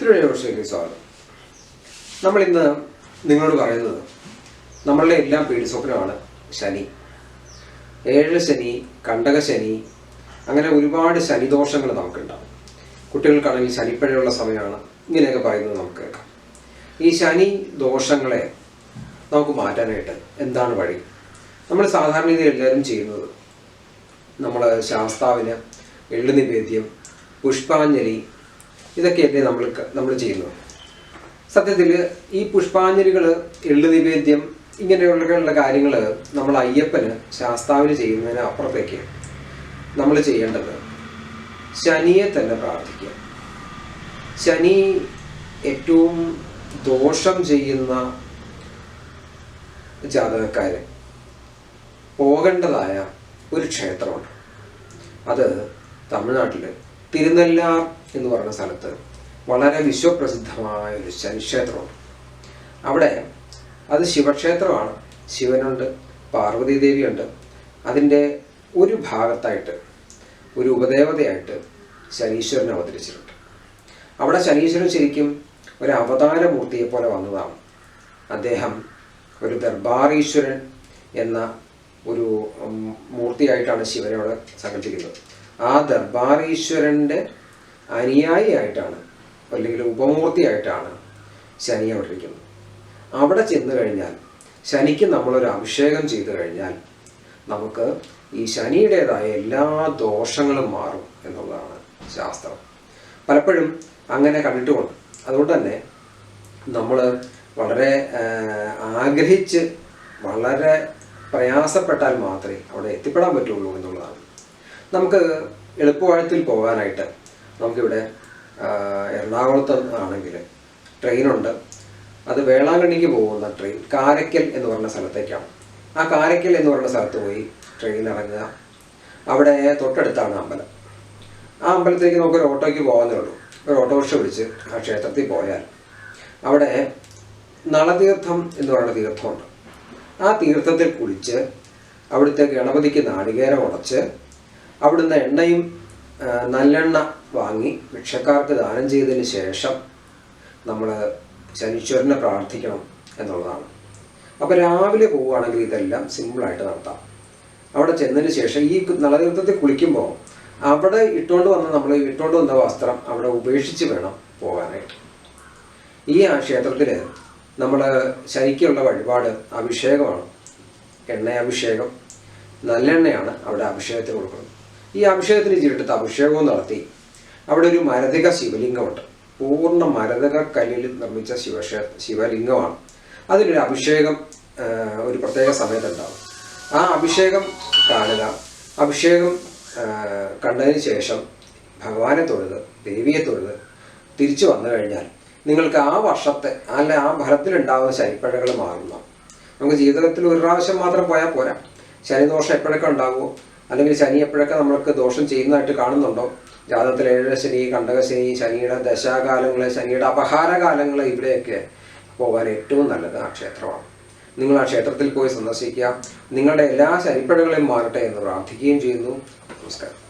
തിരുവനന്തപുരത്തേക്ക് സ്വാഗതം നമ്മൾ ഇന്ന് നിങ്ങളോട് പറയുന്നത് നമ്മളുടെ എല്ലാം പേടി സ്വപ്നമാണ് ശനി. ഏഴ് ശനി കണ്ടക ശനി അങ്ങനെ ഒരുപാട് ശനിദോഷങ്ങൾ നമുക്കുണ്ടാവും. കുട്ടികൾക്കാണെങ്കിൽ ശനിപ്പഴയുള്ള സമയമാണ്. ഇങ്ങനെയൊക്കെ പറയുന്നത് നമുക്ക് കേൾക്കാം. ഈ ശനി ദോഷങ്ങളെ നമുക്ക് മാറ്റാനായിട്ട് എന്താണ് വഴി? നമ്മൾ സാധാരണ രീതിയിൽ എല്ലാവരും ചെയ്യുന്നത് നമ്മൾ ശാസ്താവിന് എള്ളു നിവേദ്യം പുഷ്പാഞ്ജലി ഇതൊക്കെയല്ലേ നമ്മൾ നമ്മൾ ചെയ്യുന്നത്. സത്യത്തിൽ ഈ പുഷ്പാഞ്ജലികൾ എള്ളു നിവേദ്യം ഇങ്ങനെയുള്ള കാര്യങ്ങൾ നമ്മൾ അയ്യപ്പന് ശാസ്താവിന് ചെയ്യുന്നതിന് അപ്പുറത്തേക്ക് നമ്മൾ ചെയ്യേണ്ടത് ശനിയെ തന്നെ പ്രാർത്ഥിക്കുക. ശനി ഏറ്റവും ദോഷം ചെയ്യുന്ന ജാതകക്കാര് പോകേണ്ടതായ ഒരു ക്ഷേത്രമുണ്ട്. അത് തമിഴ്നാട്ടിൽ തിരുനെല്ലാർ എന്ന് പറയുന്ന സ്ഥലത്ത് വളരെ വിശ്വപ്രസിദ്ധമായ ഒരു ശനിക്ഷേത്രമുണ്ട്. അവിടെ അത് ശിവക്ഷേത്രമാണ്. ശിവനുണ്ട് പാർവതീദേവിയുണ്ട്. അതിന്റെ ഒരു ഭാഗത്തായിട്ട് ഒരു ഉപദേവതയായിട്ട് ശനീശ്വരൻ അവതരിച്ചിട്ടുണ്ട്. അവിടെ ശനീശ്വരൻ ശരിക്കും ഒരു അവതാരമൂർത്തിയെ പോലെ വന്നതാണ്. അദ്ദേഹം ഒരു ദർബാറീശ്വരൻ എന്ന ഒരു മൂർത്തിയായിട്ടാണ് ശിവനോട് സങ്കല്പിക്കുന്നത് ആ ദർബാറീശ്വരന്റെ അനുയായിയായിട്ടാണ് അല്ലെങ്കിൽ ഉപമൂർത്തിയായിട്ടാണ് ശനി അവിടെ ഇരിക്കുന്നത്. അവിടെ ചെന്ന് കഴിഞ്ഞാൽ ശനിക്ക് നമ്മളൊരു അഭിഷേകം ചെയ്തു കഴിഞ്ഞാൽ നമുക്ക് ഈ ശനിയുടേതായ എല്ലാ ദോഷങ്ങളും മാറും എന്നുള്ളതാണ് ശാസ്ത്രം. പലപ്പോഴും അങ്ങനെ കണ്ടിട്ടുമുണ്ട് അതുകൊണ്ട് തന്നെ നമ്മൾ വളരെ ആഗ്രഹിച്ച് വളരെ പ്രയാസപ്പെട്ടാൽ മാത്രമേ അവിടെ എത്തിപ്പെടാൻ പറ്റുള്ളൂ എന്നുള്ളതാണ്. നമുക്ക് എളുപ്പവഴത്തിൽ പോകാനായിട്ട് നമുക്കിവിടെ എറണാകുളത്ത് ആണെങ്കിൽ ട്രെയിനുണ്ട്. അത് വേളാങ്കണ്ണിക്ക് പോകുന്ന ട്രെയിൻ കാരക്കൽ എന്ന് പറഞ്ഞ സ്ഥലത്തേക്കാണ്. ആ കാരക്കൽ എന്ന് പറഞ്ഞ സ്ഥലത്ത് പോയി ട്രെയിൻ ഇറങ്ങുക. അവിടെ തൊട്ടടുത്താണ് അമ്പലം. ആ അമ്പലത്തേക്ക് നമുക്കൊരു ഓട്ടോയ്ക്ക് പോകാന്നേ ഉള്ളൂ. ഒരു ഓട്ടോറിക്ഷ വിളിച്ച് ആ ക്ഷേത്രത്തിൽ പോയാൽ. അവിടെ നളതീർത്ഥം എന്ന് പറയുന്ന തീർത്ഥമുണ്ട്. ആ തീർത്ഥത്തിൽ കുളിച്ച് അവിടുത്തെ ഗണപതിക്ക് നാളികേരം ഉടച്ച് അവിടുന്ന് എണ്ണയും നല്ലെണ്ണ വാങ്ങി ഭിക്ഷക്കാർക്ക് ദാനം ചെയ്തതിന് ശേഷം നമ്മൾ ശനീശ്വരനെ പ്രാർത്ഥിക്കണം എന്നുള്ളതാണ്. അപ്പോൾ രാവിലെ പോവുകയാണെങ്കിൽ ഇതെല്ലാം സിമ്പിളായിട്ട് നടത്താം. അവിടെ ചെന്നതിന് ശേഷം ഈ നളതീർത്ഥത്തിൽ കുളിക്കുമ്പോൾ അവിടെ ഇട്ടുകൊണ്ട് വന്ന നമ്മൾ ഇട്ടുകൊണ്ട് വന്ന വസ്ത്രം അവിടെ ഉപേക്ഷിച്ച് വേണം പോകാനായിട്ട് ഈ ആ ക്ഷേത്രത്തിൽ നമ്മൾ ശരിക്കുള്ള വഴിപാട് അഭിഷേകമാണ്. എണ്ണയഭിഷേകം നല്ലെണ്ണയാണ് അവിടെ അഭിഷേകത്തിന് കൊടുക്കുന്നത്. ഈ അഭിഷേകത്തിന് ചീട്ടെടുത്ത് അഭിഷേകവും നടത്തി. അവിടെ ഒരു മരതക ശിവലിംഗമുണ്ട്. പൂർണ മരതക കല്ലിൽ നിർമ്മിച്ച ശിവക്ഷേ ശിവലിംഗമാണ്. അതിലൊരു അഭിഷേകം ഒരു പ്രത്യേക സമയത്തുണ്ടാവും. ആ അഭിഷേകം കാണുക അഭിഷേകം കണ്ടതിന് ശേഷം ഭഗവാനെ തൊഴുത് ദേവിയെ തൊഴുത് തിരിച്ചു വന്നു കഴിഞ്ഞാൽ നിങ്ങൾക്ക് ആ വർഷത്തെ അല്ല ആ ഫലത്തിലുണ്ടാകുന്ന ശനിപ്പഴകൾ മാറുന്ന. നമുക്ക് ജീവിതത്തിൽ ഒരു പ്രാവശ്യം മാത്രം പോയാൽ പോരാ. ശനിദോഷം എപ്പോഴൊക്കെ ഉണ്ടാകുമോ അല്ലെങ്കിൽ ശനി എപ്പോഴൊക്കെ നമ്മൾക്ക് ദോഷം ചെയ്യുന്നതായിട്ട് കാണുന്നുണ്ടോ? ജാതകത്തിൽ ഏഴര ശനി കണ്ടക ശനി ശനിയുടെ ദശാകാലങ്ങളെ ശനിയുടെ അപഹാരകാലങ്ങളെ ഇവിടെയൊക്കെ പോകാൻ ഏറ്റവും നല്ലത് ആ ക്ഷേത്രമാണ്. നിങ്ങൾ ആ ക്ഷേത്രത്തിൽ പോയി സന്ദർശിക്കുക. നിങ്ങളുടെ എല്ലാ ശനിപ്പഴകളെയും മാറട്ടെ എന്ന് പ്രാർത്ഥിക്കുകയും ചെയ്യുന്നു. നമസ്കാരം.